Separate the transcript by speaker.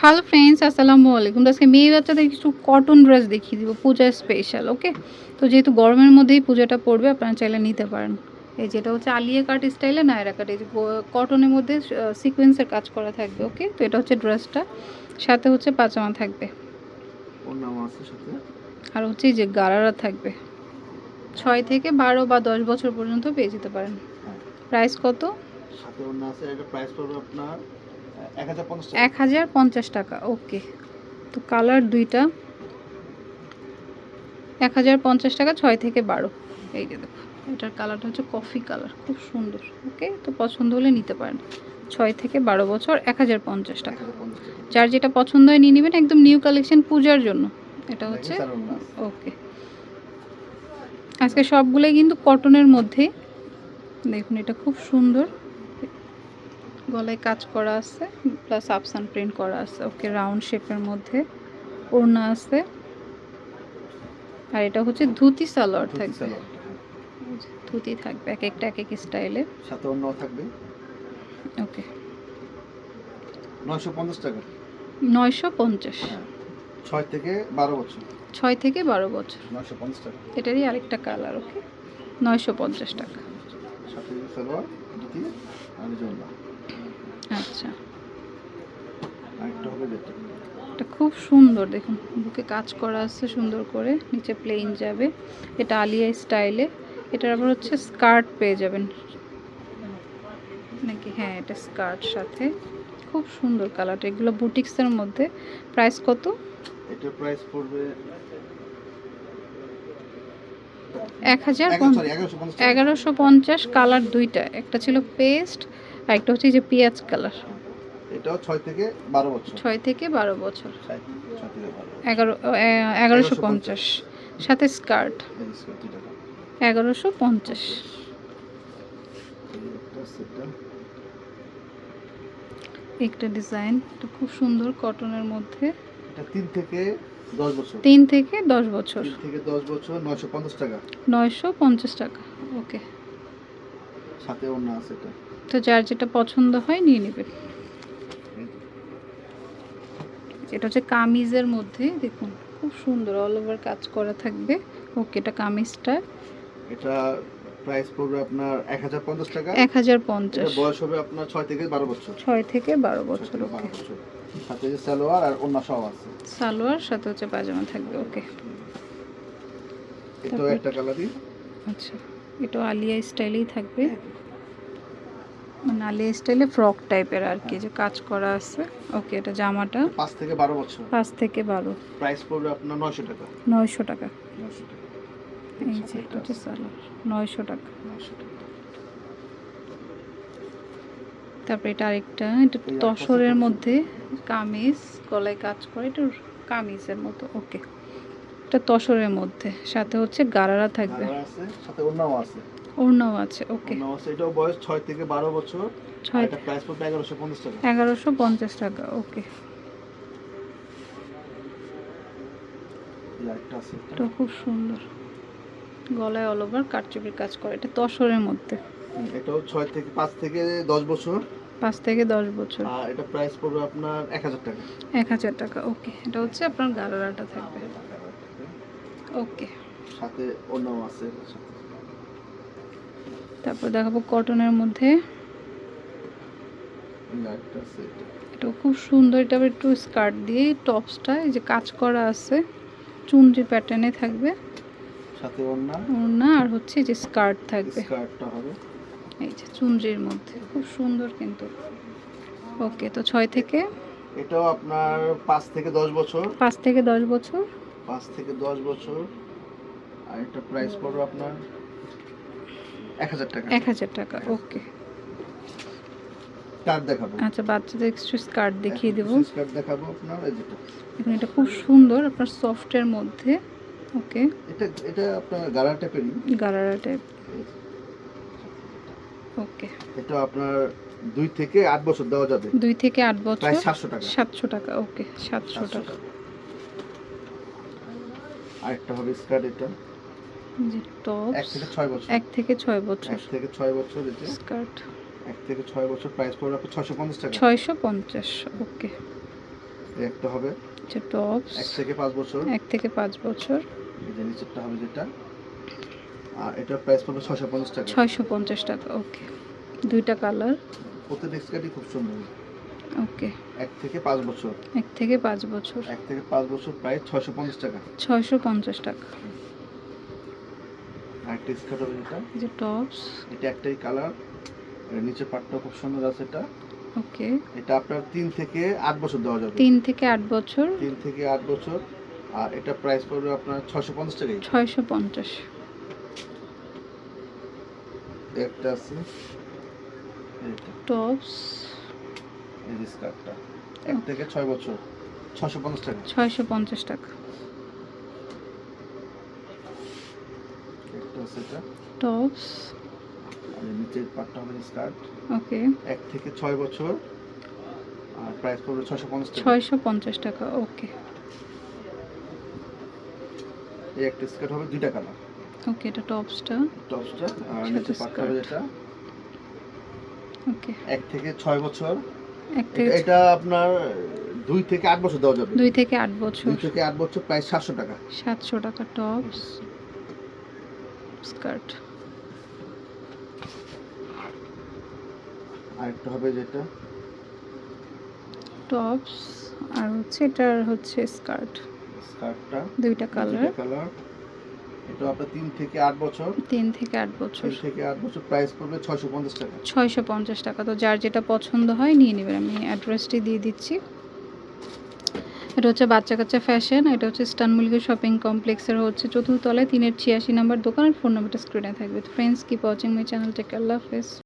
Speaker 1: Hello friends আসসালামু আলাইকুম। আজকে মেয়ে বাচ্চাদের কিছু কটন ড্রেস দেখিয়ে দিব পূজা স্পেশাল ওকে তো যেহেতু গরমের মধ্যেই পূজাটা পড়বে আপনারা চাইলে নিতে পারেন। এই যেটা হচ্ছে আলিয়া কাট স্টাইলে নায়রা কাট এই যে কটনের মধ্যে সিকোয়েন্সের কাজ করা থাকবে ওকে তো এটা হচ্ছে ড্রেসটা সাথে হচ্ছে পাজামা থাকবে। আর হচ্ছে এই যে গারারা থাকবে। ছয় থেকে বারো বা দশ বছর পর্যন্ত পেয়ে যেতে পারেন।
Speaker 2: হ্যাঁ।
Speaker 1: প্রাইস কত?
Speaker 2: সাথে আছে এটা প্রাইস পড়বে আপনার এক হাজার পঞ্চাশ টাকা।
Speaker 1: ওকে। তো কালার দুইটা। এক হাজার পঞ্চাশ টাকা ছয় থেকে বারো। এই যে দেখো এটার কালারটা হচ্ছে কফি কালার খুব সুন্দর ওকে। তো পছন্দ হলে নিতে পারেন। ছয় থেকে বারো বছর এক হাজার পঞ্চাশ টাকা। যার যেটা পছন্দ হয় নিয়ে নেবেন একদম নিউ কালেকশন পূজার জন্য। এটা হচ্ছে ওকে। আজকে সবগুলোই কিন্তু কটনের মধ্যে। দেখুন এটা খুব সুন্দর। গলায় কাজ করা আছে প্লাস আপসান প্রিন্ট করা আছে। ওকে রাউন্ড শেপের মধ্যে ওড়না আছে। আর এটা হচ্ছে ধুতি সালোয়ার থাকবে। ধুতি থাকবে এক একটা এক এক স্টাইলে
Speaker 2: সাথে নাম থাকবে।
Speaker 1: ওকে।
Speaker 2: নয়শো পঞ্চাশ টাকা।
Speaker 1: নয়শো পঞ্চাশ।
Speaker 2: হ্যাঁ ছয় থেকে বারো বছর।
Speaker 1: ছয় থেকে বারো বছর।
Speaker 2: নয়শো পঞ্চাশ টাকা।
Speaker 1: এটারই আরেকটা কালার ওকে? নয়শো পঞ্চাশ টাকা।
Speaker 2: সাথে সালোয়ার ধুতি আর নাম।
Speaker 1: আচ্ছা। এটা খুব সুন্দর দেখুন। বুকে কাজ করা আছে সুন্দর করে নিচে প্লেন যাবে। এটা আলিয়া স্টাইলে এটার আবার হচ্ছে স্কার্ট পেয়ে যাবেন। নাকি? হ্যাঁ এটা স্কার্ট সাথে। খুব সুন্দর কালারটা এগুলো বুটিক্সের মধ্যে। প্রাইস কত?
Speaker 2: এটার প্রাইস পড়বে
Speaker 1: এক হাজার।
Speaker 2: এগারোশো পঞ্চাশ
Speaker 1: কালার দুইটা। একটা ছিল পেস্ট আর একটা হচ্ছে যে পেঁয়াজ কালার।
Speaker 2: এটাও ছয় থেকে বারো বছর।
Speaker 1: ছয় থেকে বারো বছর। এগারো এগারোশো পঞ্চাশ। সাথে স্কার্ট। এগারোশো পঞ্চাশ।
Speaker 2: একটা
Speaker 1: ডিজাইন তো খুব সুন্দর কটনের মধ্যে।
Speaker 2: এটা তিন থেকে দশ বছর।
Speaker 1: তিন থেকে দশ বছর।
Speaker 2: থেকে দশ বছর নয়শো পঞ্চাশ টাকা।
Speaker 1: নয়শো পঞ্চাশ টাকা ওকে।
Speaker 2: সাথে অন্য আছে এটা।
Speaker 1: তো যার যেটা পছন্দ হয় নিয়ে নেবে। এটা হচ্ছে কামিজের মধ্যে দেখুন খুব সুন্দর অল ওভার কাজ করা থাকবে। ওকে এটা কামিজটা।
Speaker 2: এটা প্রাইস পড়বে আপনার এক হাজার পঞ্চাশ টাকা।
Speaker 1: এক হাজার
Speaker 2: এটা
Speaker 1: পঞ্চাশ
Speaker 2: বয়স হবে আপনার ছয় থেকে বারো বছর।
Speaker 1: ছয় থেকে বারো
Speaker 2: ছয়
Speaker 1: বছর ওকে
Speaker 2: সাথে যে সালোয়ার আর অন্য সব আছে।
Speaker 1: সালোয়ার সাথে হচ্ছে পাজামা থাকবে ওকে
Speaker 2: এটাও একটা কালারই
Speaker 1: আচ্ছা এটা আলিয়া স্টাইলেই থাকবে। মানে আলিয়া স্টাইলে ফ্রক টাইপের আর কি যে কাজ করা আছে। ওকে এটা জামাটা।
Speaker 2: পাঁচ থেকে বারো বছর।
Speaker 1: পাঁচ থেকে বারো।
Speaker 2: প্রাইস পড়বে আপনার নয়শো টাকা।
Speaker 1: নয়শো টাকা।
Speaker 2: নয়শো টাকা।
Speaker 1: এই যে
Speaker 2: এটা
Speaker 1: এটা সালোয়ার। নয়শো টাকা।
Speaker 2: নয়শো টাকা।
Speaker 1: তারপরে এটা আরেকটা এটা তসরের মধ্যে কামিজ গলায় কাজ করে এটা কামিজের মতো ওকে। এটা তসরের মধ্যে সাথে হচ্ছে গারারা থাকবে।
Speaker 2: সাথে অন্যও আছে।
Speaker 1: ওড়নাও আছে ওকে
Speaker 2: আছে এটাও বয়স ছয় থেকে বারো বছর
Speaker 1: ছয়
Speaker 2: এটা প্রাইস পড়বে এগারোশো পঞ্চাশ টাকা।
Speaker 1: এগারোশো পঞ্চাশ টাকা ওকে
Speaker 2: এই আছে এটা।
Speaker 1: এটা খুব সুন্দর। গলায় অল ওভার কারচুপির কাজ করে এটা তসরের মধ্যে।
Speaker 2: এটাও ছয় থেকে পাঁচ থেকে দশ বছর।
Speaker 1: পাঁচ থেকে দশ বছর।
Speaker 2: আর এটা প্রাইস পড়বে আপনার এক হাজার টাকা।
Speaker 1: এক হাজার টাকা ওকে এটা হচ্ছে আপনার গারারাটা থাকবে। ওকে
Speaker 2: সাথে অন্যও আছে। সাথে।
Speaker 1: তারপর দেখাবো কটনের মধ্যে।
Speaker 2: এটা।
Speaker 1: খুব সুন্দর এটা একটু স্কার্ট দিয়ে টপসটা এই যে কাজ করা আছে চুনরি প্যাটার্নে থাকবে।
Speaker 2: সাথে অন্য
Speaker 1: ওড়না আর হচ্ছে যে স্কার্ট থাকবে।
Speaker 2: স্কার্টটা হবে।
Speaker 1: এই যে চুনরির মধ্যে খুব সুন্দর কিন্তু। ওকে তো ছয় থেকে?
Speaker 2: এটাও আপনার পাঁচ থেকে দশ বছর।
Speaker 1: পাঁচ থেকে দশ বছর।
Speaker 2: পাঁচ থেকে দশ বছর। আর এটা প্রাইস পড়বে আপনার এক হাজার টাকা।
Speaker 1: এক হাজার টাকা ওকে।
Speaker 2: স্কার্ট দেখাবো।
Speaker 1: আচ্ছা বাচ্চাদের একটু স্কার্ট দেখিয়ে দেবো।
Speaker 2: স্কার্ট দেখাবো আপনার এই যেটা
Speaker 1: এখন এটা খুব সুন্দর আপনার সফটের মধ্যে ওকে।
Speaker 2: এটা এটা আপনার গাড়া টাইপেরই
Speaker 1: গারারা টাইপ ওকে।
Speaker 2: এটা আপনার দুই থেকে আট বছর দেওয়া যাবে।
Speaker 1: দুই থেকে আট বছর
Speaker 2: প্রায় সাতশো টাকা।
Speaker 1: সাতশো টাকা ওকে সাতশো টাকা।
Speaker 2: আরেকটা হবে স্কার্ট এটা
Speaker 1: যে টপ
Speaker 2: এক থেকে ছয় বছর।
Speaker 1: এক থেকে ছয় বছর।
Speaker 2: এক থেকে ছয় বছর এটা
Speaker 1: স্কার্ট
Speaker 2: এক থেকে ছয় বছর প্রাইস পড়বে আপনার ছয়শো পঞ্চাশ টাকা।
Speaker 1: ছয়শো পঞ্চাশ ওকে
Speaker 2: এই একটা হবে।
Speaker 1: আচ্ছা টপস
Speaker 2: এক থেকে পাঁচ বছর।
Speaker 1: এক থেকে পাঁচ বছর।
Speaker 2: এই যে নিচেরটা হবে যেটা। আর এটার প্রাইস পড়বে ছশো পঞ্চাশ টাকা।
Speaker 1: ছয়শো পঞ্চাশ টাকা ওকে দুইটা কালার
Speaker 2: প্রত্যেকটা স্কার্টই খুব সুন্দর।
Speaker 1: ওকে
Speaker 2: এক থেকে পাঁচ বছর।
Speaker 1: এক থেকে পাঁচ বছর।
Speaker 2: এক থেকে পাঁচ বছর প্রায় ছশো পঞ্চাশ টাকা।
Speaker 1: ছয়শো পঞ্চাশ টাকা।
Speaker 2: আর একটা স্কার্ট হবে যেটা।
Speaker 1: যে টপস
Speaker 2: এটা একটাই কালার নিচের পাটটাও খুব সুন্দর আছে এটা।
Speaker 1: ওকে
Speaker 2: এটা আপনার তিন থেকে আট বছর দেওয়া যাবে।
Speaker 1: তিন থেকে আট বছর।
Speaker 2: তিন থেকে আট বছর। আর এটা প্রাইস পড়বে আপনার ছশো পঞ্চাশ টাকাই
Speaker 1: ছয়শো পঞ্চাশ।
Speaker 2: একটা আছে।
Speaker 1: টপস
Speaker 2: এই স্কার্টটা এক থেকে ছয় বছর। ছশো পঞ্চাশ টাকা।
Speaker 1: ছয়শো পঞ্চাশ টাকা।
Speaker 2: আছে এটা।
Speaker 1: টপস
Speaker 2: আর নিচের পাটটা হবে স্কার্ট
Speaker 1: ওকে
Speaker 2: এক থেকে ছয় বছর। আর প্রাইস পড়বে ছশো পঞ্চাশ টাকা।
Speaker 1: ছয়শো পঞ্চাশ টাকা ওকে
Speaker 2: এই একটা স্কার্ট হবে দুইটা কালার
Speaker 1: ওকে এটা টপসটা
Speaker 2: টপসটা আর নিচের পাটটা হবে। যেটা।
Speaker 1: ওকে
Speaker 2: এক থেকে ছয় বছর। এটা- এটা আপনার দুই থেকে আট বছর দেওয়া যাবে।
Speaker 1: দুই থেকে আট বছর।
Speaker 2: দুই থেকে আট বছর প্রায় সাতশো টাকা।
Speaker 1: সাতশো টাকা টপস স্কার্ট।
Speaker 2: আর একটা হবে যেটা?
Speaker 1: টপস আর হচ্ছে এটার হচ্ছে স্কার্ট।
Speaker 2: স্কার্টটা।
Speaker 1: দুইটা কালার।
Speaker 2: কালার। এটা আপনার তিন থেকে আট বছর।
Speaker 1: তিন থেকে আট বছর।
Speaker 2: থেকে আট বছর প্রাইস পড়বে ছয়শো পঞ্চাশ টাকা।
Speaker 1: ছয়শো পঞ্চাশ টাকা। তো যার যেটা পছন্দ হয় নিয়ে নেবেন। আমি অ্যাড্রেসটি দিয়ে দিচ্ছি। এটা হচ্ছে বাচ্চা কাচ্চা ফ্যাশন এটা হচ্ছে স্টানমুলগি শপিং কমপ্লেক্সের হচ্ছে চতুর্থ তলায় তিনের ছিয়াশি নাম্বার দোকান, আর ফোন নাম্বারটা স্ক্রিনে থাকবে। তো friends keep watching my channel take আল্লাহ হাফেজ।